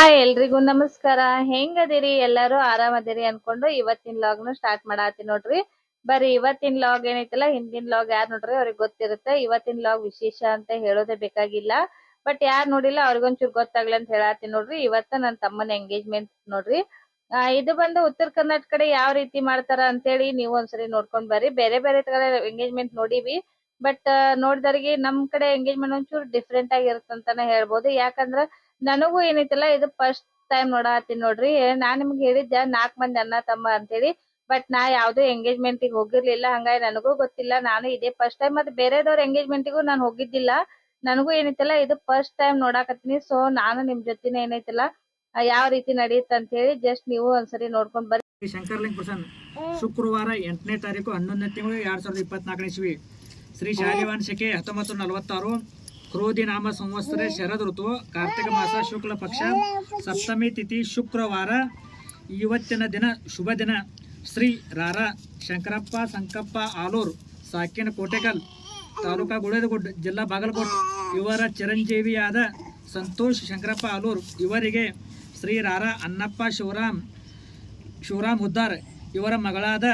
Hi ಎಲ್ರಿಗೂ ನಮಸ್ಕಾರ. ಹೆಂಗದಿರಿ? ಎಲ್ಲಾರು ಆರಾಮದಿರಿ ಅನ್ಕೊಂಡು ಇವತ್ತಿನ ಲಾಗ್ನ ಸ್ಟಾರ್ಟ್ ಮಾಡಾತಿ ನೋಡ್ರಿ. ಬರೀ ಇವತ್ತಿನ ಲಾಗ್ ಏನೈತಲ್ಲ, ಹಿಂದಿನ ಲಾಗ್ ಯಾರ್ ನೋಡ್ರಿ ಅವ್ರಿಗೆ ಗೊತ್ತಿರುತ್ತೆ. ಇವತ್ತಿನ ಲಾಗ್ ವಿಶೇಷ ಅಂತ ಹೇಳೋದೇ ಬೇಕಾಗಿಲ್ಲ. ಬಟ್ ಯಾರ್ ನೋಡಿಲ್ಲ ಅವ್ರಿಗೊಂಚೂರು ಗೊತ್ತಾಗ್ಲಿ ಅಂತ ಹೇಳಾತೀನಿ ನೋಡ್ರಿ. ಇವತ್ತ ನನ್ ತಮ್ಮನ ಎಂಗೇಜ್ಮೆಂಟ್ ನೋಡ್ರಿ. ಇದು ಬಂದು ಉತ್ತರ ಕರ್ನಾಟಕ ಕಡೆ ಯಾವ ರೀತಿ ಮಾಡ್ತಾರ ಅಂತೇಳಿ ನೀವು ಒಂದ್ಸರಿ ನೋಡ್ಕೊಂಡ್ ಬರ್ರಿ. ಬೇರೆ ಬೇರೆ ತರ ಎಂಗೇಜ್ಮೆಂಟ್ ನೋಡಿವಿ. ಬಟ್ ನೋಡಿದವ್ರಿಗೆ ನಮ್ ಕಡೆ ಎಂಗೇಜ್ಮೆಂಟ್ ಒಂಚೂರು ಡಿಫ್ರೆಂಟ್ ಆಗಿರುತ್ತಂತಾನೆ ಹೇಳ್ಬೋದು. ಯಾಕಂದ್ರ ನನಗೂ ಏನೈತಲ್ಲ, ಇದು ಫಸ್ಟ್ ಟೈಮ್ ನೋಡಾತೀನಿ ನೋಡ್ರಿ. ನಾನ್ ನಿಮ್ಗೆ ಹೇಳಿದ್ದೆ, ನಾಕ್ ಮಂದಿ ಅಣ್ಣ ತಮ್ಮ ಅಂತೇಳಿ. ಬಟ್ ನಾ ಯಾವ್ದು ಎಂಗೇಜ್ಮೆಂಟ್ಗೆ ಹೋಗಿರ್ಲಿಲ್ಲ. ಹಂಗಾಗಿ ನನಗೂ ಗೊತ್ತಿಲ್ಲ. ನಾನು ಇದೇ ಫಸ್ಟ್ ಟೈಮ್ ಮತ್ತೆ ಬೇರೆದವ್ರ ಎಂಗೇಜ್ಮೆಂಟ್ ಗೂ ನಾನು ಹೋಗಿದ್ದಿಲ್ಲ. ನನಗೂ ಏನೈತಲ್ಲ, ಇದು ಫಸ್ಟ್ ಟೈಮ್ ನೋಡಾಕತ್ತೀನಿ. ಸೊ ನಾನು ನಿಮ್ ಜೊತೆನೆ ಏನೈತಲ್ಲ ಯಾವ ರೀತಿ ನಡೆಯುತ್ತೆ ಅಂತ ಹೇಳಿ ಜಸ್ಟ್ ನೀವು ಒಂದ್ಸರಿ ನೋಡ್ಕೊಂಡ್ ಬರ್ರಿ. ಶಂಕರಲಿಂಗ ಶುಕ್ರವಾರ ಎಂಟನೇ ತಾರೀಕು ಹನ್ನೊಂದನೇ ತಿಂಗಳು ಎರಡ್ ಸಾವಿರದ ಇಪ್ಪತ್ನಾಲ್ಕನೇ ಶ್ರೀ ಶಾಲಿವಾನ್ ಶಕೆ ಹತ್ತೊಂಬತ್ತು ನಲವತ್ತಾರು. ಕ್ರೋಧಿ ನಾಮ ಸಂವತ್ಸರ ಶರದ್ ಋತು, ಕಾರ್ತಿಕ ಮಾಸ ಶುಕ್ಲ ಪಕ್ಷ, ಸಪ್ತಮಿ ತಿಥಿ ಶುಕ್ರವಾರ. ಇವತ್ತಿನ ದಿನ ಶುಭ ದಿನ. ಶ್ರೀ ರಾರ ಶಂಕರಪ್ಪ ಸಂಕಪ್ಪ ಆಲೂರು, ಸಾಕಿನ ಕೋಟೆಕಲ್ ತಾಲೂಕಾ ಗುಳೇದಗುಡ್ಡ, ಜಿಲ್ಲಾ ಬಾಗಲಕೋಟೆ. ಇವರ ಚಿರಂಜೀವಿಯಾದ ಸಂತೋಷ್ ಶಂಕರಪ್ಪ ಆಲೂರು, ಇವರಿಗೆ ಶ್ರೀ ರಾರ ಅನ್ನಪ್ಪ ಶಿವರಾಮ್ ಶಿವರಾಮ್ ಹುದ್ದಾರ್, ಇವರ ಮಗಳಾದ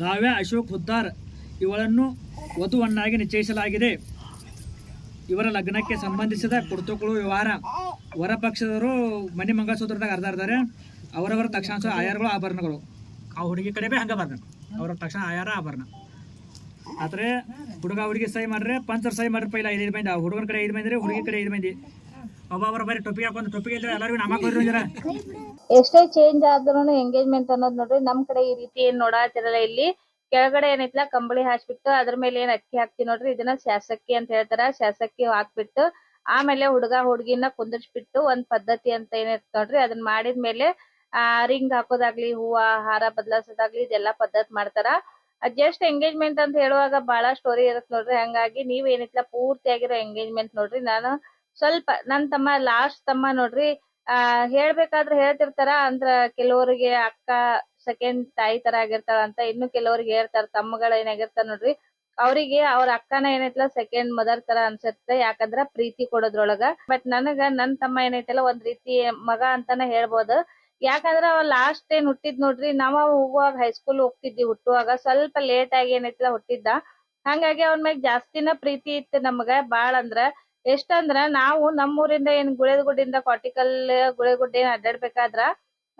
ಕಾವ್ಯ ಅಶೋಕ್ ಹುದ್ದಾರ್, ಇವಳನ್ನು ವಧುವನ್ನಾಗಿ ನಿಶ್ಚಯಿಸಲಾಗಿದೆ. ಇವರ ಲಗ್ನಕ್ಕೆ ಸಂಬಂಧಿಸಿದ ಕುರ್ತುಗಳು ವ್ಯವಹಾರ. ವರ ಪಕ್ಷದವರು ಮನೆ ಮಂಗಳಸೂತ್ರದಾಗ ಅರ್ಧ ಅರ್ಧಾರೆ ಅವರವರ ತಕ್ಷಣ ಆಯಾರಗಳು ಆಭರಣಗಳು. ಆ ಹುಡುಗಿ ಕಡೆ ಹಂಗ ಬರ್ನ ಅವರ ತಕ್ಷಣ ಆಯಾರ ಆಭರಣ. ಆದ್ರೆ ಹುಡುಗ ಹುಡುಗಿ ಸಹಿ ಮಾಡ್ರೆ, ಪಂಚರ್ ಸಹಿ ಮಾಡ್ರಿ ಪೈಲ ಐದೈದು ಮಂದಿ. ಹುಡುಗನ ಕಡೆ ಐದು ಮಂದಿ, ಹುಡುಗಿ ಕಡೆ ಐದು ಮಂದಿ. ಒಬ್ಬೊಬ್ಬರ ಬರೀ ಟೊಪಿಗೆ ಹಾಕೊಂಡು ಇದ್ರೆ ಎಲ್ಲರಿಗೂ ನಾಮ ಕೊಡ್ರಿ ಜರ ಎಷ್ಟೇ ಚೇಂಜ್ ಆದ್ರೂ ಎಂಗೇಜ್ಮೆಂಟ್ ಅನ್ನೋದು ನೋಡ್ರಿ, ನಮ್ ಕಡೆ ಈ ರೀತಿ ಏನ್ ನೋಡಾತಿರಲ್ಲ ಇಲ್ಲಿ. ಕೆಳಗಡೆ ಏನೈತ್ಲ ಕಂಬಳಿ ಹಾಸ್ಬಿಟ್ಟು ಅದ್ರ ಮೇಲೆ ಏನ್ ಅಕ್ಕಿ ಹಾಕ್ತಿವಿ ನೋಡ್ರಿ, ಇದನ್ನ ಶಾಸಕ್ಕಿ ಅಂತ ಹೇಳ್ತಾರ. ಶಾಸಕ್ಕಿ ಹಾಕ್ಬಿಟ್ಟು ಆಮೇಲೆ ಹುಡುಗ ಹುಡುಗಿನ ಕುಂದರ್ಸ್ಬಿಟ್ಟು ಒಂದ್ ಪದ್ಧತಿ ಅಂತ ಏನಿರ್ತ ನೋಡ್ರಿ ಅದನ್ನ ಮಾಡಿದ್ಮೇಲೆ, ಆ, ರಿಂಗ್ ಹಾಕೋದಾಗ್ಲಿ, ಹೂವ, ಹಾರ ಬದಲಾಸೋದಾಗ್ಲಿ ಇದೆಲ್ಲಾ ಪದ್ಧತಿ ಮಾಡ್ತಾರ. ಜಸ್ಟ್ ಎಂಗೇಜ್ಮೆಂಟ್ ಅಂತ ಹೇಳುವಾಗ ಬಹಳ ಸ್ಟೋರಿ ಇರತ್ ನೋಡ್ರಿ. ಹಂಗಾಗಿ ನೀವ್ ಏನಿತ್ಲಾ ಪೂರ್ತಿ ಆಗಿರೋ ಎಂಗೇಜ್ಮೆಂಟ್ ನೋಡ್ರಿ. ನಾನು ಸ್ವಲ್ಪ, ನನ್ ತಮ್ಮ ಲಾಸ್ಟ್ ತಮ್ಮ ನೋಡ್ರಿ, ಆ, ಹೇಳ್ಬೇಕಾದ್ರೆ ಹೇಳ್ತಿರ್ತಾರ. ಅಂದ್ರ ಕೆಲವರಿಗೆ ಅಕ್ಕ ಸೆಕೆಂಡ್ ತಾಯಿ ತರ ಆಗಿರ್ತಾಳ ಅಂತ ಇನ್ನು ಕೆಲವರಿಗೆ ಹೇಳ್ತಾರ, ತಮ್ಮಗಳ ಏನಾಗಿರ್ತಾರ ನೋಡ್ರಿ. ಅವ್ರಿಗೆ ಅವ್ರ ಅಕ್ಕನ ಏನೈತಲ್ಲ ಸೆಕೆಂಡ್ ಮದರ್ ತರ ಅನ್ಸುತ್ತೆ, ಯಾಕಂದ್ರ ಪ್ರೀತಿ ಕೊಡೋದ್ರೊಳಗ. ಬಟ್ ನನಗ ನನ್ ತಮ್ಮ ಏನೈತಲ್ಲ ಒಂದ್ ರೀತಿ ಮಗ ಅಂತಾನೆ ಹೇಳ್ಬೋದು. ಯಾಕಂದ್ರ ಅವ್ ಲಾಸ್ಟ್ ಏನ್ ಹುಟ್ಟಿದ್ ನೋಡ್ರಿ, ನಾವ ಹೋಗುವಾಗ ಹೈಸ್ಕೂಲ್ ಹೋಗ್ತಿದ್ವಿ ಹುಟ್ಟುವಾಗ, ಸ್ವಲ್ಪ ಲೇಟ್ ಆಗಿ ಏನೈತಲ್ಲ ಹುಟ್ಟಿದ್ದ. ಹಂಗಾಗಿ ಅವನ್ ಮ್ಯಾಗ ಜಾಸ್ತಿನ ಪ್ರೀತಿ ಇತ್ತು ನಮಗ ಬಾಳ ಅಂದ್ರ. ಎಷ್ಟಂದ್ರ ನಾವು ನಮ್ಮೂರಿಂದ ಏನ್ ಗುಳೇದಗುಡ್ಡಿಂದ ಕಾಟಿಕಲ್ ಗುಳೇಗುಡ್ಡ ಏನ್ ಅಡ್ಡಾಡ್ಬೇಕಾದ್ರ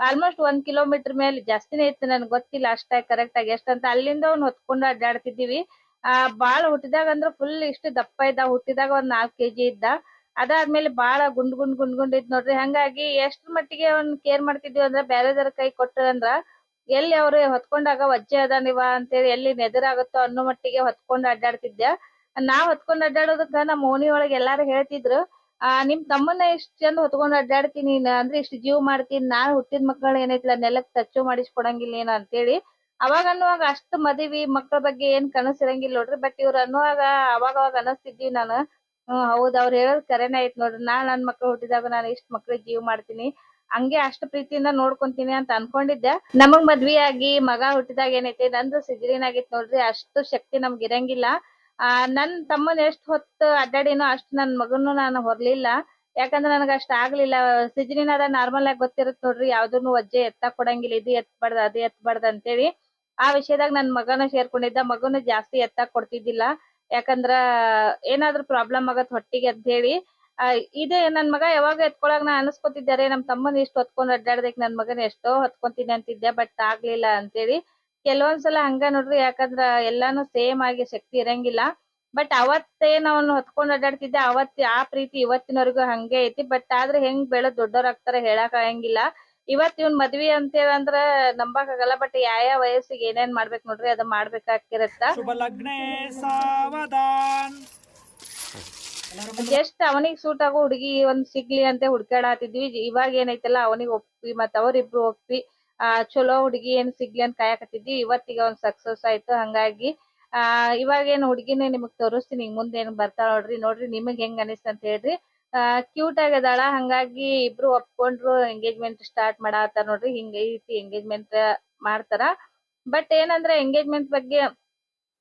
ಆಲ್ಮೋಸ್ಟ್ ಒಂದ್ ಕಿಲೋಮೀಟರ್ ಮೇಲೆ ಜಾಸ್ತಿನೇ ಇತ್ತು ನನ್ಗೆ ಗೊತ್ತಿಲ್ಲ ಅಷ್ಟಾಗಿ ಕರೆಕ್ಟ್ ಆಗಿ ಎಷ್ಟಂತ ಅಲ್ಲಿಂದ ಅವ್ನ್ ಹೊತ್ಕೊಂಡು ಅಡ್ಡಾಡ್ತಿದ್ದೀವಿ. ಆ, ಬಾಳ ಹುಟ್ಟಿದಾಗ ಅಂದ್ರ ಫುಲ್ ಇಷ್ಟು ದಪ್ಪ ಇದ್ದ, ಹುಟ್ಟಿದಾಗ ಒಂದ್ ನಾಲ್ಕ್ ಕೆಜಿ ಇದ್ದ. ಅದಾದ್ಮೇಲೆ ಬಾಳ ಗುಂಡ್ ಗುಂಡ್ ಗುಂಡ್ ಗುಂಡ್ ಇದ್ ನೋಡ್ರಿ. ಹಂಗಾಗಿ ಎಷ್ಟ್ ಮಟ್ಟಿಗೆ ಒಂದ್ ಕೇರ್ ಮಾಡ್ತಿದ್ವಿ ಅಂದ್ರ ಬ್ಯಾರೆದರ ಕೈ ಕೊಟ್ಟದಂದ್ರ ಎಲ್ಲಿ ಅವ್ರು ಹೊತ್ಕೊಂಡಾಗ ವಜ್ಜೆ ಅದಾನಿವ ಅಂತೇಳಿ ಎಲ್ಲಿ ನೆದರಾಗುತ್ತೋ ಅನ್ನೋ ಮಟ್ಟಿಗೆ ಹೊತ್ಕೊಂಡ್ ಅಡ್ಡಾಡ್ತಿದ್ದೆ. ನಾವ್ ಹೊತ್ಕೊಂಡ್ ಅಡ್ಡಾಡೋದಕ್ಕ ನಮ್ಮ ಓಣಿ ಒಳಗೆ ಎಲ್ಲಾರು ಹೇಳ್ತಿದ್ರು. ಆ, ನಿಮ್ ತಮ್ಮನ್ನ ಇಷ್ಟ್ ಚಂದ ಹೊತ್ಕೊಂಡ್ ಅಡ್ಡಾಡ್ತೀನಿ ಅಂದ್ರೆ ಇಷ್ಟ್ ಜೀವ್ ಮಾಡ್ತೀನಿ, ನಾನ್ ಹುಟ್ಟಿದ ಮಕ್ಕಳ ಏನೈತಿಲ್ಲ, ನೆಲಕ್ ಟಚ್ಚು ಮಾಡಿಸ್ಕೊಡಂಗಿಲ್ಲ ಏನ ಅಂತೇಳಿ. ಅವಾಗ ಅನ್ನುವಾಗ ಅಷ್ಟ್ ಮದ್ವಿ ಮಕ್ಕಳ ಬಗ್ಗೆ ಏನ್ ಕನಸ್ ಇರಂಗಿಲ್ಲ ನೋಡ್ರಿ ಬಟ್ ಇವ್ರ ಅನ್ನುವಾಗ, ಅವಾಗ ಅವಾಗ ಅನಸ್ತಿದ್ವಿ ನಾನು. ಹ್ಮ್, ಹೌದ್, ಅವ್ರ ಹೇಳೋದ್ ಕರೆನೇ ಐತ್ ನೋಡ್ರಿ, ನಾನ್ ನನ್ ಮಕ್ಳು ಹುಟ್ಟಿದಾಗ ನಾನು ಇಷ್ಟ್ ಮಕ್ಳಿಗೆ ಜೀವ್ ಮಾಡ್ತೀನಿ, ಹಂಗೆ ಅಷ್ಟ್ ಪ್ರೀತಿಯಿಂದ ನೋಡ್ಕೊಂತೀನಿ ಅಂತ ಅನ್ಕೊಂಡಿದ್ದೆ. ನಮಗ್ ಮದ್ವಿ ಆಗಿ ಮಗ ಹುಟ್ಟಿದಾಗ ಏನೈತಿ, ನಂದು ಸಿಜರಿನ್ ಆಗಿತ್ ನೋಡ್ರಿ, ಅಷ್ಟು ಶಕ್ತಿ ನಮ್ಗ್ ಇರಂಗಿಲ್ಲ. ಆ ನನ್ ತಮ್ಮನ್ ಎಷ್ಟ್ ಹೊತ್ತು ಅಡ್ಡಾಡಿನೋ ಅಷ್ಟ್ ನನ್ ಮಗನು ನಾನು ಹೊರ್ಲಿಲ್ಲ. ಯಾಕಂದ್ರೆ ನನಗ ಅಷ್ಟ ಆಗ್ಲಿಲ್ಲ. ಸಿಜರಿನ್ ಅದ ನಾರ್ಮಲ್ ಆಗಿ ಗೊತ್ತಿರತ್ ನೋಡ್ರಿ ಯಾವ್ದನ್ನು ಒಜ್ಜೆ ಎತ್ತ ಕೊಡಂಗಿಲ್ಲ ಇದು ಎತ್ಬಾರ್ದ ಅದು ಎತ್ಬಾರ್ದ ಅಂತೇಳಿ ಆ ವಿಷಯದಾಗ ನನ್ ಮಗನ ಸೇರ್ಕೊಂಡಿದ್ದ. ಮಗನ ಜಾಸ್ತಿ ಎತ್ತ ಕೊಡ್ತಿದ್ದಿಲ್ಲ. ಯಾಕಂದ್ರ ಏನಾದ್ರೂ ಪ್ರಾಬ್ಲಮ್ ಆಗತ್ ಹೊಟ್ಟಿಗೆ ಅಂತ ಹೇಳಿ. ಆ, ಇದೇ ನನ್ ಮಗ ಯಾವಾಗ ಎತ್ಕೊಳಕ್ ನಾ ಅನ್ಸ್ಕೊತಿದ್ದಾರೆ ನಮ್ ತಮ್ಮನ್ ಇಷ್ಟು ಹೊತ್ಕೊಂಡ್ ಅಡ್ಡಾಡ್ದಕ್ ನನ್ ಮಗನ್ ಎಷ್ಟೋ ಹೊತ್ಕೊಂತೀನಿ ಅಂತಿದ್ದೆ ಬಟ್ ಆಗ್ಲಿಲ್ಲ ಅಂತೇಳಿ. ಕೆಲವೊಂದ್ಸಲ ಹಂಗ ನೋಡ್ರಿ ಯಾಕಂದ್ರ ಎಲ್ಲಾನು ಸೇಮ್ ಆಗಿ ಶಕ್ತಿ ಇರಂಗಿಲ್ಲ. ಬಟ್ ಅವತ್ತೇನ್ ಅವ್ನು ಹೊತ್ಕೊಂಡ್ ಅಡ್ಡಾಡ್ತಿದ್ದೆ ಅವತ್ ಆ ಪ್ರೀತಿ ಇವತ್ತಿನವರೆಗೂ ಹಂಗೆ ಐತಿ. ಬಟ್ ಆದ್ರೆ ಹೆಂಗ್ ಬೆಳೆದ್ ದೊಡ್ಡೋರಾಗ್ತಾರ ಹೇಳಕ್ ಆಗಂಗಿಲ್ಲ. ಇವತ್ ಇವ್ನ್ ಮದ್ವಿ ಅಂತ ಅಂದ್ರ ನಂಬಕ್ ಆಗಲ್ಲ ಬಟ್ ಯಾವ ಯಾವ ವಯಸ್ಸಿಗೆ ಏನೇನ್ ಮಾಡ್ಬೇಕ್ ನೋಡ್ರಿ ಅದ್ ಮಾಡ್ಬೇಕಾಗಿರತ್ತ. ಜಸ್ಟ್ ಅವನಿಗೆ ಸೂಟ್ ಆಗೋ ಹುಡುಗಿ ಒಂದ್ ಸಿಗ್ಲಿ ಅಂತ ಹುಡ್ಕಾಡತಿದ್ವಿ ಇವಾಗ ಏನೈತಲ್ಲ ಅವನಿಗೆ ಒಪ್ಪಿ ಮತ್ತ ಅವ್ರಿಬ್ರು ಒಪ್ಪಿ. ಆ, ಚಲೋ ಹುಡುಗಿ ಏನ್ ಸಿಗ್ಲಿ ಅಂತ ಕಾಯಕತ್ತಿದ್ವಿ ಇವತ್ತಿಗೆ ಒಂದ್ ಸಕ್ಸಸ್ ಆಯ್ತು. ಹಂಗಾಗಿ, ಆ, ಇವಾಗ ಏನ್ ಹುಡುಗಿನೇ ನಿಮಗ್ ತೋರಿಸ್ತೀನಿ. ಮುಂದೆ ಏನ್ ಬರ್ತಾಳ ನೋಡ್ರಿ. ನೋಡ್ರಿ ನಿಮಗ್ ಹೆಂಗ್ ಅನಿಸ್ತ ಅಂತ ಹೇಳ್ರಿ. ಆ ಕ್ಯೂಟ್ ಆಗದಾಳ. ಹಂಗಾಗಿ ಇಬ್ರು ಒಪ್ಕೊಂಡ್ರು ಎಂಗೇಜ್ಮೆಂಟ್ ಸ್ಟಾರ್ಟ್ ಮಾಡಾತಾರ ನೋಡ್ರಿ. ಹಿಂಗ ಈ ರೀತಿ ಎಂಗೇಜ್ಮೆಂಟ್ ಮಾಡ್ತಾರ. ಬಟ್ ಏನಂದ್ರೆ ಎಂಗೇಜ್ಮೆಂಟ್ ಬಗ್ಗೆ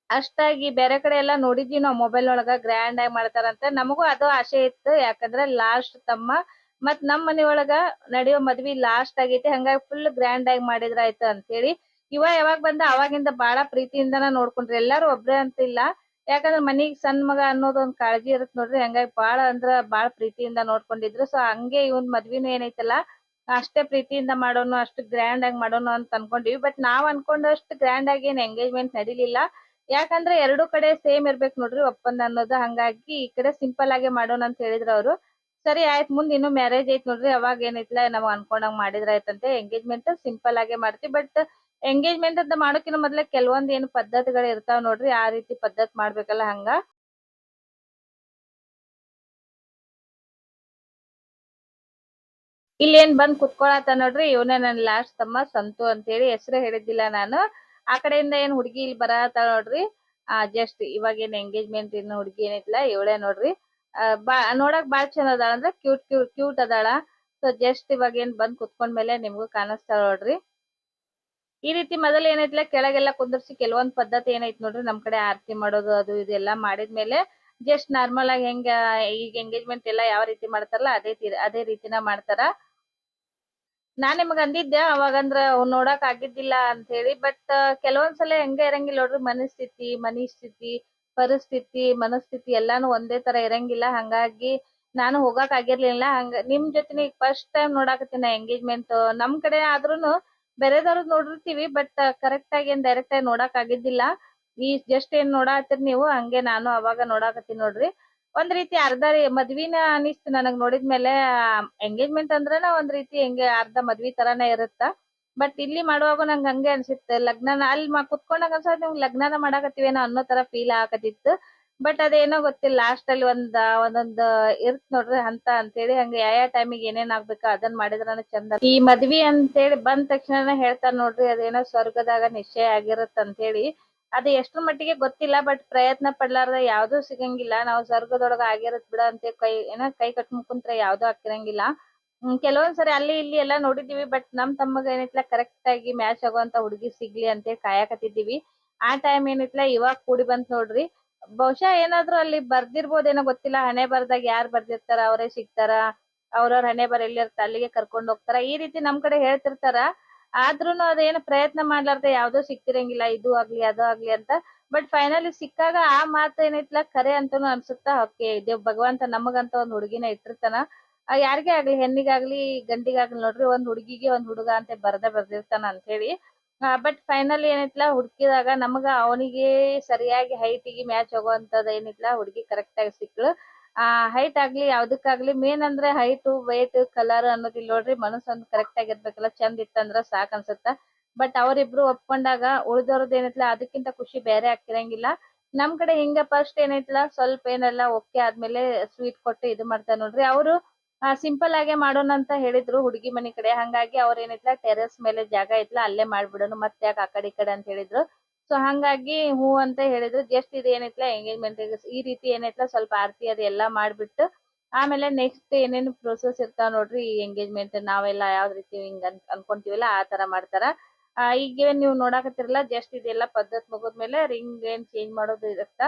ಅಷ್ಟಾಗಿ ಬೇರೆ ಕಡೆ ಎಲ್ಲಾ ನೋಡಿದ್ವಿ. ನಾವ್ ಮೊಬೈಲ್ ಒಳಗ ಗ್ರ್ಯಾಂಡ್ ಆಗಿ ಮಾಡ್ತಾರಂತ. ನಮಗೂ ಅದು ಆಸೆ ಇತ್ತು. ಯಾಕಂದ್ರೆ ಲಾಸ್ಟ್ ತಮ್ಮ ಮತ್ ನಮ್ ಮನಿ ಒಳಗ ನಡೆಯೋ ಮದ್ವಿ ಲಾಸ್ಟ್ ಆಗೈತಿ, ಹಂಗಾಗಿ ಫುಲ್ ಗ್ರ್ಯಾಂಡ್ ಆಗಿ ಮಾಡಿದ್ರ ಆಯ್ತು ಅಂತೇಳಿ. ಇವ ಯಾವಾಗ ಬಂದ ಅವಾಗಿಂದ ಬಾಳ ಪ್ರೀತಿಯಿಂದನ ನೋಡ್ಕೊಂಡ್ರಿ. ಎಲ್ಲಾರು ಒಬ್ರೇ ಅಂತ ಇಲ್ಲ ಯಾಕಂದ್ರ ಮನಿಗ್ ಸಣ್ಣ ಮಗ ಅನ್ನೋದೊಂದ್ ಕಾಳಜಿ ಇರತ್ ನೋಡ್ರಿ. ಹಂಗಾಗಿ ಬಾಳ ಅಂದ್ರ ಬಾಳ ಪ್ರೀತಿಯಿಂದ ನೋಡ್ಕೊಂಡಿದ್ರು. ಸೊ ಹಂಗೆ ಇವನ್ ಮದ್ವಿನೂ ಏನೈತಲ್ಲ, ಅಷ್ಟೇ ಪ್ರೀತಿಯಿಂದ ಮಾಡೋನು, ಅಷ್ಟು ಗ್ರ್ಯಾಂಡ್ ಆಗಿ ಮಾಡೋನು ಅಂತ ಅನ್ಕೊಂಡಿವಿ. ಬಟ್ ನಾವ್ ಅನ್ಕೊಂಡಷ್ಟು ಗ್ರ್ಯಾಂಡ್ ಆಗಿ ಏನ್ ಎಂಗೇಜ್ಮೆಂಟ್ ನಡಿಲಿಲ್ಲ. ಯಾಕಂದ್ರೆ ಎರಡು ಕಡೆ ಸೇಮ್ ಇರ್ಬೇಕು ನೋಡ್ರಿ, ಒಪ್ಪಂದ ಅನ್ನೋದು. ಹಂಗಾಗಿ ಈ ಕಡೆ ಸಿಂಪಲ್ ಆಗಿ ಮಾಡೋಣ ಅಂತ ಹೇಳಿದ್ರು ಅವ್ರು. ಸರಿ ಆಯ್ತ್, ಮುಂದ್ ಇನ್ನು ಮ್ಯಾರೇಜ್ ಐತ್ ನೋಡ್ರಿ, ಅವಾಗ ಏನೈತ್ಲ ನಾವ್ ಅನ್ಕೊಂಡಂಗ್ ಮಾಡಿದ್ರ ಆಯ್ತಂತೆ ಎಂಗೇಜ್ಮೆಂಟ್ ಸಿಂಪಲ್ ಆಗಿ ಮಾಡ್ತೀವಿ. ಬಟ್ ಎಂಗೇಜ್ಮೆಂಟ್ ಅಂತ ಮಾಡೋಕಿನ ಮೊದ್ಲೇ ಕೆಲವೊಂದ್ ಏನು ಪದ್ಧತಿಗಳು ಇರ್ತಾವ ನೋಡ್ರಿ, ಆ ರೀತಿ ಪದ್ಧತಿ ಮಾಡ್ಬೇಕಲ್ಲ ಹಂಗ. ಇಲ್ಲೇನ್ ಬಂದ್ ಕುತ್ಕೊಳತ ನೋಡ್ರಿ, ಇವನೇ ನನ್ ಲಾಸ್ಟ್ ತಮ್ಮ ಸಂತು ಅಂತ ಹೇಳಿ ಹೆಸರು ಹೇಳಿದ್ದಿಲ್ಲ ನಾನು. ಆ ಕಡೆಯಿಂದ ಏನ್ ಹುಡ್ಗಿ ಇಲ್ಲಿ ಬರತಾಳ ನೋಡ್ರಿ. ಆ ಜಸ್ಟ್ ಇವಾಗ ಏನ್ ಎಂಗೇಜ್ಮೆಂಟ್ ಇನ್ನು ಹುಡ್ಗಿ ಏನೈತಿಲ್ಲ ಇವಳೇ ನೋಡ್ರಿ. ಬಾ, ನೋಡಕ್ ಬಾಳ್ ಚಂದ ಅದಾಳ ಅಂದ್ರೆ ಕ್ಯೂಟ್ ಕ್ಯೂಟ್ ಕ್ಯೂಟ್ ಅದಾಳ. ಸೊ ಜಸ್ಟ್ ಇವಾಗ ಏನ್ ಬಂದ್ ಕುತ್ಕೊಂಡ್ ಮೇಲೆ ನಿಮ್ಗೂ ಕಾಣಿಸ್ತಾಳ ನೋಡ್ರಿ. ಈ ರೀತಿ ಮೊದಲ ಏನೈತಿಲ್ಲ ಕೆಳಗೆಲ್ಲ ಕುಂದರ್ಸಿ ಕೆಲವೊಂದ್ ಪದ್ಧತಿ ಏನೈತ್ ನೋಡ್ರಿ. ನಮ್ ಕಡೆ ಆರತಿ ಮಾಡೋದು, ಅದು ಇದೆಲ್ಲ ಮಾಡಿದ್ಮೇಲೆ ಜಸ್ಟ್ ನಾರ್ಮಲ್ ಆಗಿ ಹೆಂಗ, ಈಗ ಎಂಗೇಜ್ಮೆಂಟ್ ಎಲ್ಲಾ ಯಾವ ರೀತಿ ಮಾಡ್ತಾರಲ್ಲ, ಅದೇ ಅದೇ ರೀತಿನ ಮಾಡ್ತಾರ. ನಾನ್ ನಿಮಗ್ ಅಂದಿದ್ದೆ, ಅವಾಗಂದ್ರ ನೋಡಕ್ ಆಗಿದ್ದಿಲ್ಲ ಅಂತ ಹೇಳಿ ಬಟ್ ಕೆಲವೊಂದ್ಸಲ ಹೆಂಗ ಇರಂಗಿಲ್ಲ ನೋಡ್ರಿ, ಮನಸ್ಥಿತಿ ಮನಿ ಸ್ಥಿತಿ ಪರಿಸ್ಥಿತಿ, ಮನಸ್ಥಿತಿ ಎಲ್ಲಾನು ಒಂದೇ ತರ ಇರಂಗಿಲ್ಲ. ಹಂಗಾಗಿ ನಾನು ಹೋಗಾಕ ಆಗಿರ್ಲಿಲ್ಲ. ಹಂಗ ನಿಮ್ ಜೊತೆ ಫಸ್ಟ್ ಟೈಮ್ ನೋಡಾಕತ್ತೀನಿ ಎಂಗೇಜ್ಮೆಂಟ್ ನಮ್ ಕಡೆ ಆದ್ರೂನು ಬೇರೆದವ್ರದ್ ನೋಡಿರ್ತೀವಿ ಬಟ್ ಕರೆಕ್ಟ್ ಆಗಿ ಏನ್ ಡೈರೆಕ್ಟ್ ಆಗಿ ನೋಡಕ್ ಆಗಿದ್ದಿಲ್ಲ. ಈ ಜಸ್ಟ್ ಏನ್ ನೋಡಾಕತ್ತೀರಿ ನೀವು, ಹಂಗೆ ನಾನು ಅವಾಗ ನೋಡಾಕತ್ತೀನಿ ನೋಡ್ರಿ. ಒಂದ್ ರೀತಿ ಅರ್ಧ ಮದ್ವಿನ ಅನಿಸ್ತು ನನಗ್ ನೋಡಿದ್ಮೇಲೆ. ಎಂಗೇಜ್ಮೆಂಟ್ ಅಂದ್ರನ ಒಂದ್ ರೀತಿ ಹೆಂಗೆ ಅರ್ಧ ಮದ್ವಿ ತರಾನೇ ಇರುತ್ತ? ಬಟ್ ಇಲ್ಲಿ ಮಾಡುವಾಗ ನಂಗ್ ಹಂಗೆ ಅನ್ಸಿತ್ತು. ಲಗ್ನನ ಅಲ್ಲಿ ಕುತ್ಕೊಂಡಾಗ ಅನ್ಸತ್ ನಿಮ್ಗ್ ಲಗ್ನನ ಮಾಡಾಕತ್ತೀವೇನೋ ಅನ್ನೋ ತರ ಫೀಲ್ ಆಗತ್ತಿತ್ತು ಬಟ್ ಅದೇನೋ ಗೊತ್ತಿಲ್ಲ ಲಾಸ್ಟ್ ಅಲ್ಲಿ ಒಂದ್, ಒಂದೊಂದ್ ಇರ್ತ್ ನೋಡ್ರಿ ಅಂತ ಅಂತೇಳಿ ಹಂಗೆ ಯಾವ ಯಾವ ಟೈಮಿಗೆ ಏನೇನ್ ಆಗ್ಬೇಕು ಅದನ್ ಮಾಡಿದ್ರನ ಚಂದ. ಈ ಮದ್ವಿ ಅಂತೇಳಿ ಬಂದ ತಕ್ಷಣ ಹೇಳ್ತಾರ ನೋಡ್ರಿ ಅದೇನೋ ಸ್ವರ್ಗದಾಗ ನಿಶ್ಚಯ ಆಗಿರತ್ ಅಂತೇಳಿ ಅದು ಎಷ್ಟ್ರ ಮಟ್ಟಿಗೆ ಗೊತ್ತಿಲ್ಲ ಬಟ್ ಪ್ರಯತ್ನ ಪಡ್ಲಾರ್ದ ಯಾವ್ದು ಸಿಗಂಗಿಲ್ಲ. ನಾವು ಸ್ವರ್ಗದೊಳಗ ಆಗಿರತ್ ಬಿಡ ಅಂತ ಕೈ, ಏನ ಕೈ ಕಟ್ಕೊಂಡ್ ಕುಂತ್ರ ಯಾವ್ದು ಆಗ್ತಿರಂಗಿಲ್ಲ. ಕೆಲವೊಂದ್ ಸರಿ ಅಲ್ಲಿ ಇಲ್ಲಿ ಎಲ್ಲಾ ನೋಡಿದೀವಿ ಬಟ್ ನಮ್ ತಮ್ಮಗ ಏನೈತ್ಲ ಕರೆಕ್ಟ್ ಆಗಿ ಮ್ಯಾಚ್ ಆಗುವಂತ ಹುಡುಗಿ ಸಿಗ್ಲಿ ಅಂತೇಳಿ ಕಾಯಕತ್ತಿದ್ದೀವಿ. ಆ ಟೈಮ್ ಏನೈತ್ಲ ಇವಾಗ ಕೂಡಿ ಬಂತ್ ನೋಡ್ರಿ. ಬಹುಶಃ ಏನಾದ್ರು ಅಲ್ಲಿ ಬರ್ದಿರ್ಬೋದೇನೋ ಗೊತ್ತಿಲ್ಲ, ಹಣೆ ಬರ್ದಾಗ ಯಾರ್ ಬರ್ದಿರ್ತಾರ, ಅವರೇ ಸಿಗ್ತಾರ, ಅವ್ರವ್ರ ಹಣೆ ಬರ ಎಲ್ಲಿರ್ತ ಅಲ್ಲಿಗೆ ಕರ್ಕೊಂಡ್ ಹೋಗ್ತಾರ, ಈ ರೀತಿ ನಮ್ ಕಡೆ ಹೇಳ್ತಿರ್ತಾರ. ಆದ್ರೂನು ಅದೇನು ಪ್ರಯತ್ನ ಮಾಡ್ಲಾರ್ದೆ ಯಾವ್ದೋ ಸಿಕ್ತಿರಂಗಿಲ್ಲ ಇದು ಆಗ್ಲಿ, ಅದು ಆಗ್ಲಿ ಅಂತ. ಬಟ್ ಫೈನಲಿ ಸಿಕ್ಕಾಗ ಆ ಮಾತು ಏನೈತ್ಲ ಕರೆ ಅಂತಾನು ಅನ್ಸುತ್ತಾ, ಓಕೆ, ದೇವ್ ಭಗವಂತ ನಮಗಂತ ಒಂದ್ ಹುಡುಗಿನ ಇಟ್ಟಿರ್ತಾನ. ಯಾರಿಗೇ ಆಗ್ಲಿ, ಹೆಣ್ಣಿಗಾಗ್ಲಿ, ಗಂಡಿಗಾಗ್ಲಿ ನೋಡ್ರಿ, ಒಂದ್ ಹುಡುಗಿಗೆ ಒಂದ್ ಹುಡುಗ ಅಂತ ಬರ್ದ ಬರ್ದಿರ್ತಾನ ಅಂತ ಹೇಳಿ ಬಟ್ ಫೈನಲಿ ಏನೈತ್ಲ, ಹುಡುಕಿದಾಗ ನಮಗ ಅವನಿಗೆ ಸರಿಯಾಗಿ ಹೈಟಿಗೆ ಮ್ಯಾಚ್ ಆಗುವಂತದ್ ಏನಿತ್ಲ, ಹುಡುಗಿ ಕರೆಕ್ಟ್ ಆಗಿ ಸಿಕ್ಳು ಆ ಹೈಟ್ ಆಗ್ಲಿ, ಯಾವ್ದಕ್ಕಾಗ್ಲಿ ಮೇನ್ ಅಂದ್ರೆ ಹೈಟ್ ವೇಟ್ ಕಲರ್ ಅನ್ನೋದಿಲ್ಲ ನೋಡ್ರಿ ಮನಸ್ಸೊಂದ್ ಕರೆಕ್ಟ್ ಆಗಿರ್ಬೇಕಲ್ಲ, ಚಂದ ಇತ್ತಂದ್ರ ಸಾಕ್ ಅನ್ಸುತ್ತ. ಬಟ್ ಅವರಿಬ್ರು ಒಪ್ಕೊಂಡಾಗ ಉಳ್ದವ್ರದ್ ಏನೈತ್ಲ, ಅದಕ್ಕಿಂತ ಖುಷಿ ಬೇರೆ ಆಗ್ತಿರಂಗಿಲ್ಲ. ನಮ್ ಕಡೆ ಹಿಂಗ ಫಸ್ಟ್ ಏನೈತ್ಲ ಸ್ವಲ್ಪ ಏನೆಲ್ಲ ಓಕೆ ಆದ್ಮೇಲೆ ಸ್ವೀಟ್ ಕೊಟ್ಟು ಇದು ಮಾಡ್ತಾರ ನೋಡ್ರಿ. ಅವರು ಸಿಂಪಲ್ ಆಗೇ ಮಾಡೋಣ ಅಂತ ಹೇಳಿದ್ರು ಹುಡುಗಿ ಮನೆ ಕಡೆ. ಹಂಗಾಗಿ ಅವ್ರ ಏನಿದ್ಲ ಟೆರೆಸ್ ಮೇಲೆ ಜಾಗ ಇದ್ಲ, ಅಲ್ಲೇ ಮಾಡ್ಬಿಡೋಣ, ಮತ್ತೆ ಯಾಕೆ ಆ ಕಡೆ ಈ ಕಡೆ ಅಂತ ಹೇಳಿದ್ರು. ಸೊ ಹಂಗಾಗಿ ಹೂ ಅಂತ ಹೇಳಿದ್ರು. ಜಸ್ಟ್ ಇದು ಏನೈತ್ಲ ಎಂಗೇಜ್ಮೆಂಟ್ ಈ ರೀತಿ ಏನೈತ್ಲ ಸ್ವಲ್ಪ ಆರತಿ ಅದು ಎಲ್ಲಾ ಮಾಡ್ಬಿಟ್ಟು, ಆಮೇಲೆ ನೆಕ್ಸ್ಟ್ ಏನೇನು ಪ್ರೊಸೆಸ್ ಇರ್ತಾವ ನೋಡ್ರಿ, ಈ ಎಂಗೇಜ್ಮೆಂಟ್ ನಾವೆಲ್ಲ ಯಾವ ರೀತಿ ಹಿಂಗ್ ಅನ್, ಅನ್ಕೊಂತೀವಲ್ಲ, ಆ ತರ ಮಾಡ್ತಾರ. ಆ, ಈಗ ನೀವು ನೋಡಕತ್ತಿರಲ್ಲ ಜಸ್ಟ್ ಇದೆಲ್ಲ ಪದ್ಧತಿ ಮುಗಿದ್ಮೇಲೆ ರಿಂಗ್ ಏನ್ ಚೇಂಜ್ ಮಾಡೋದು ಇರುತ್ತ?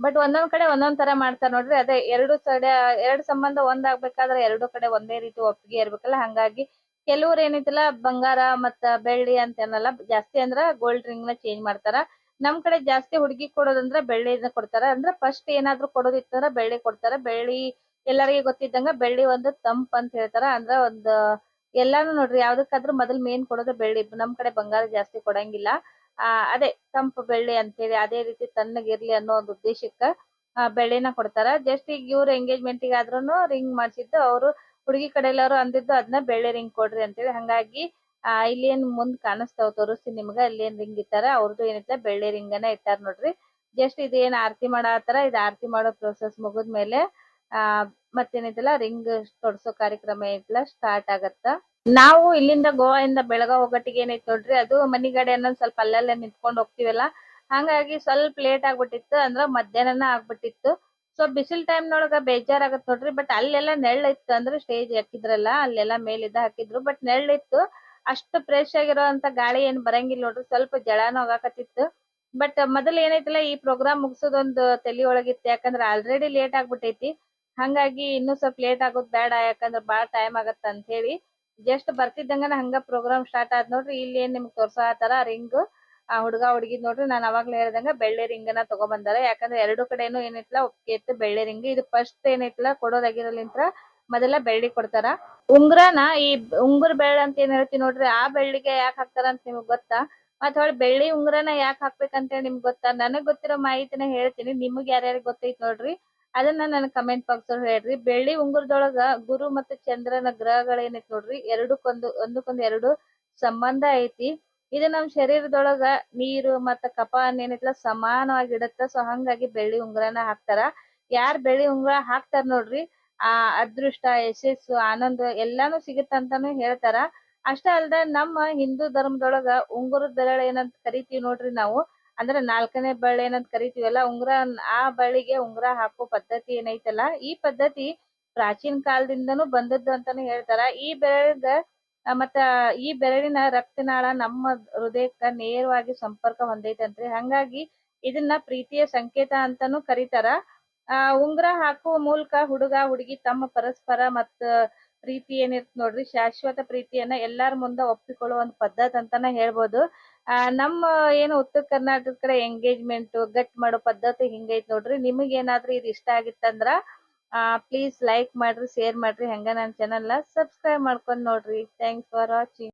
ಬಟ್ ಒಂದೊಂದ್ ಕಡೆ ಒಂದೊಂದ್ ತರ ಮಾಡ್ತಾರ ನೋಡ್ರಿ. ಅದೇ ಎರಡು ಸೈಡ್, ಎರಡ್ ಸಂಬಂಧ ಒಂದ್ ಆಗ್ಬೇಕಾದ್ರೆ ಎರಡು ಕಡೆ ಒಂದೇ ರೀತಿ ಒಪ್ಪಿಗೆ ಇರ್ಬೇಕಲ್ಲ. ಹಂಗಾಗಿ ಕೆಲವ್ರು ಏನೈತಿಲ್ಲ ಬಂಗಾರ ಮತ್ತ ಬೆಳ್ಳಿ ಅಂತ ಏನಲ್ಲ, ಜಾಸ್ತಿ ಅಂದ್ರ ಗೋಲ್ಡ್ ರಿಂಗ್ನ ಚೇಂಜ್ ಮಾಡ್ತಾರ. ನಮ್ ಕಡೆ ಜಾಸ್ತಿ ಹುಡುಗಿ ಕೊಡೋದಂದ್ರ ಬೆಳ್ಳಿನ ಕೊಡ್ತಾರ. ಅಂದ್ರ ಫಸ್ಟ್ ಏನಾದ್ರು ಕೊಡೋದಿತ್ತಂದ್ರ ಬೆಳ್ಳಿ ಕೊಡ್ತಾರ. ಬೆಳ್ಳಿ ಎಲ್ಲರಿಗೆ ಗೊತ್ತಿದ್ದಂಗ ಬೆಳ್ಳಿ ಒಂದು ತಂಪ್ ಅಂತ ಹೇಳ್ತಾರ. ಅಂದ್ರ ಒಂದ್ ಎಲ್ಲಾನು ನೋಡ್ರಿ, ಯಾವ್ದಕ್ಕಾದ್ರೂ ಮೊದಲ್ ಮೇನ್ ಕೊಡೋದು ಬೆಳ್ಳಿ. ನಮ್ ಕಡೆ ಬಂಗಾರ ಜಾಸ್ತಿ ಕೊಡಂಗಿಲ್ಲ. ಆ, ಅದೇ ತಂಪು ಬೆಳ್ಳಿ ಅಂತೇಳಿ ಅದೇ ರೀತಿ ತಣ್ಣಗಿರ್ಲಿ ಅನ್ನೋ ಒಂದು ಉದ್ದೇಶಕ್ಕ, ಆ, ಬೆಳ್ಳಿನ ಕೊಡ್ತಾರ. ಜಸ್ಟ್ ಈಗ ಇವ್ರ ಎಂಗೇಜ್ಮೆಂಟ್ಗೆ ಆದ್ರೂನು ರಿಂಗ್ ಮಾಡ್ಸಿದ್ದು ಅವರು ಹುಡುಗಿ ಕಡೆ ಎಲ್ಲಾರು ಅಂದಿದ್ದು ಅದನ್ನ ಬೆಳ್ಳಿ ರಿಂಗ್ ಕೊಡ್ರಿ ಅಂತೇಳಿ. ಹಂಗಾಗಿ, ಆ, ಇಲ್ಲಿ ಏನ್ ಮುಂದ್ ಕಾಣಿಸ್ತಾವ್ ತೋರಿಸ್ತೀನಿ ನಿಮ್ಗ. ಅಲ್ಲಿ ಏನ್ ರಿಂಗ್ ಇತ್ತಾರ ಅವ್ರದ್ದು ಏನಿತ್ತ ಬೆಳ್ಳಿ ರಿಂಗ್ ಅನ್ನ ಇಟ್ಟಾರ ನೋಡ್ರಿ. ಜಸ್ಟ್ ಇದು ಏನ್ ಆರತಿ ಮಾಡಾತಾರ ಇದು ಆರತಿ ಮಾಡೋ ಪ್ರೊಸೆಸ್ ಮುಗಿದ್ಮೇಲೆ, ಆ, ಮತ್ತೇನಿದಿಲ್ಲ ರಿಂಗ್ ತೊಡ್ಸೋ ಕಾರ್ಯಕ್ರಮ ಐತಲ್ಲ ಸ್ಟಾರ್ಟ್ ಆಗತ್ತ? ನಾವು ಇಲ್ಲಿಂದ ಗೋವಾದಿಂದ ಬೆಳಗಾವ್ ಹೋಗಟ್ಟಿಗೆ ಏನೈತ್ ನೋಡ್ರಿ, ಅದು ಮನಿಗಡೆ ಅನ್ನೋದ್ ಸ್ವಲ್ಪ ಅಲ್ಲಲ್ಲೇ ನಿಂತ್ಕೊಂಡ್ ಹೋಗ್ತಿವಲ್ಲ? ಹಂಗಾಗಿ ಸ್ವಲ್ಪ ಲೇಟ್ ಆಗ್ಬಿಟ್ಟಿತ್ತು, ಅಂದ್ರ ಮಧ್ಯಾಹ್ನನ ಆಗ್ಬಿಟ್ಟಿತ್ತು. ಸೊ ಬಿಸಿಲ್ ಟೈಮ್ ನೊಳಗ ಬೇಜಾರಾಗತ್ತೆ ನೋಡ್ರಿ ಬಟ್ ಅಲ್ಲೆಲ್ಲ ನೆಳ್ಳ ಇತ್ತು ಅಂದ್ರೆ ಸ್ಟೇಜ್ ಹಾಕಿದ್ರಲ್ಲ, ಅಲ್ಲೆಲ್ಲ ಮೇಲಿದ್ದ ಹಾಕಿದ್ರು ಬಟ್ ನೆಳ್ಳಿತ್ತು ಅಷ್ಟು ಫ್ರೆಶ್ ಆಗಿರೋಂತ ಗಾಳಿ ಏನ್ ಬರಂಗಿಲ್ಲ ನೋಡ್ರಿ, ಸ್ವಲ್ಪ ಜಳಾನು ಆಗಾಕತ್ತಿತ್ತು. ಬಟ್ ಮೊದಲ್ ಏನೈತಲ್ಲ, ಈ ಪ್ರೋಗ್ರಾಮ್ ಮುಗಿಸೋದೊಂದು ತಲಿ ಒಳಗಿತ್ತು, ಯಾಕಂದ್ರೆ ಆಲ್ರೆಡಿ ಲೇಟ್ ಆಗ್ಬಿಟ್ಟೈತಿ. ಹಂಗಾಗಿ ಇನ್ನು ಸ್ವಲ್ಪ ಲೇಟ್ ಆಗೋದ್ ಬೇಡ, ಯಾಕಂದ್ರೆ ಬಹಳ ಟೈಮ್ ಆಗತ್ತ ಅಂತ ಹೇಳಿ ಜಸ್ಟ್ ಬರ್ತಿದ್ದಂಗನ ಹಂಗ ಪ್ರೋಗ್ರಾಮ್ ಸ್ಟಾರ್ಟ್ ಆದ್ ನೋಡ್ರಿ, ಇಲ್ಲಿ ಏನ್ ನಿಮ್ಗೆ ತೋರ್ಸೋ ಆತರ ರಿಂಗ್ ಆ ಹುಡುಗ ಹುಡುಗಿದ್ ನೋಡ್ರಿ, ನಾನು ಅವಾಗ್ಲೇ ಹೇಳ್ದಂಗ ಬೆಳ್ಳಿ ರಿಂಗ್ನ ತಗೊಂಬಂದಾರ. ಯಾಕಂದ್ರೆ ಎರಡು ಕಡೆನು ಏನೈತ್ಲ ಒಪ್ಪಿಗೆ ಇತ್ತು ಬೆಳ್ಳಿ ರಿಂಗ್ ಇದು ಫಸ್ಟ್ ಏನೈತಲ್ಲ ಕೊಡೋದಾಗಿರಲಿಂತ್ರ ಮೊದಲ ಬೆಳ್ಳಿ ಕೊಡ್ತಾರ. ಉಂಗ್ರನ ಈ ಉಂಗುರ ಬೆಳ್ಳ ಅಂತ ಏನ್ ಹೇಳ್ತೀವಿ ನೋಡ್ರಿ, ಆ ಬೆಳ್ಳಿಗೆ ಯಾಕೆ ಹಾಕ್ತಾರ ಅಂತ ನಿಮ್ಗ್ ಗೊತ್ತಾ? ಮತ್ತ್ ಹೊಳ್ಳಿ ಬೆಳ್ಳಿ ಉಂಗ್ರನ ಯಾಕೆ ಹಾಕ್ಬೇಕಂತ ಹೇಳಿ ನಿಮ್ಗ್ ಗೊತ್ತಾ? ನನಗ್ ಗೊತ್ತಿರೋ ಮಾಹಿತಿನ ಹೇಳ್ತೀನಿ, ನಿಮಗ್ ಯಾರ್ಯಾರಿಗ್ ಗೊತ್ತೈತ್ ನೋಡ್ರಿ. ಅದನ್ನ ನನ್ ಕಮೆಂಟ್ ಬಾಕ್ಸ್ ಅಲ್ಲಿ ಹೇಳ್ರಿ. ಬೆಳ್ಳಿ ಉಂಗುರದೊಳಗ ಗುರು ಮತ್ತು ಚಂದ್ರನ ಗ್ರಹಗಳೇನೈತಿ ನೋಡ್ರಿ? ಎರಡಕ್ಕೊಂದು, ಒಂದಕ್ಕೊಂದು ಎರಡು ಸಂಬಂಧ ಐತಿ. ಇದು ನಮ್ ಶರೀರದೊಳಗ ನೀರು ಮತ್ತ ಕಪಾನ್ ಏನೈತ್ಲ ಸಮಾನವಾಗಿ ಇಡತ್ತ ಸೊ ಹಂಗಾಗಿ ಬೆಳ್ಳಿ ಉಂಗುರನ ಹಾಕ್ತಾರ. ಯಾರ್ ಬೆಳ್ಳಿ ಉಂಗುರ ಹಾಕ್ತಾರ ನೋಡ್ರಿ? ಆ ಅದೃಷ್ಟ, ಯಶಸ್ಸು, ಆನಂದ ಎಲ್ಲಾನು ಸಿಗುತ್ತಂತಾನು ಹೇಳ್ತಾರ. ಅಷ್ಟ ಅಲ್ದ ನಮ್ಮ ಹಿಂದೂ ಧರ್ಮದೊಳಗ ಉಂಗುರದ ಬೆರಳ ಏನಂತ ಕರಿತೀವಿ ನೋಡ್ರಿ ನಾವು. ಅಂದ್ರ ನಾಲ್ಕನೇ ಬಳ್ಳಿ ಏನಂತ ಕರೀತೀವಲ್ಲ, ಉಂಗುರ ಆ ಬಳ್ಳಿಗೆ ಉಂಗುರ ಹಾಕೋ ಪದ್ಧತಿ ಏನೈತಲ್ಲ, ಈ ಪದ್ಧತಿ ಪ್ರಾಚೀನ ಕಾಲದಿಂದನೂ ಬಂದದ್ದು ಅಂತಾನು ಹೇಳ್ತಾರ. ಈ ಬೆರಳಿಗ ಮತ್ತ ಈ ಬೆರಳಿನ ರಕ್ತನಾಳ ನಮ್ಮ ಹೃದಯಕ್ಕ ನೇರವಾಗಿ ಸಂಪರ್ಕ ಹೊಂದೈತಂತ್ರಿ. ಹಂಗಾಗಿ ಇದನ್ನ ಪ್ರೀತಿಯ ಸಂಕೇತ ಅಂತಾನು ಕರೀತಾರ. ಆ ಉಂಗುರ ಹಾಕುವ ಮೂಲಕ ಹುಡುಗ, ಹುಡುಗಿ ತಮ್ಮ ಪರಸ್ಪರ ಮತ್ತ ಪ್ರೀತಿ ಏನಿರ್ತ ನೋಡ್ರಿ, ಶಾಶ್ವತ ಪ್ರೀತಿಯನ್ನ ಎಲ್ಲಾರ ಮುಂದ ಒಪ್ಪಿಕೊಳ್ಳುವ ಒಂದ್ ಪದ್ಧತಿ ಅಂತಾನೆ ಹೇಳ್ಬೋದು. ಆ, ನಮ್ಮ ಏನು ಉತ್ತರ ಕರ್ನಾಟಕದ ಕಡೆ ಎಂಗೇಜ್ಮೆಂಟ್ ಗಟ್ ಮಾಡೋ ಪದ್ಧತಿ ಹಿಂಗೈತ್ ನೋಡ್ರಿ. ನಿಮಗ್ ಏನಾದ್ರೂ ಇದು ಇಷ್ಟ ಆಗಿತ್ತಂದ್ರ, ಆ ಪ್ಲೀಸ್ ಲೈಕ್ ಮಾಡ್ರಿ ಶೇರ್ ಮಾಡ್ರಿ. ಹೆಂಗ ನನ್ನ ಚಾನಲ್ನ ಸಬ್ಸ್ಕ್ರೈಬ್ ಮಾಡ್ಕೊಂಡ್ ನೋಡ್ರಿ. Thanks for watching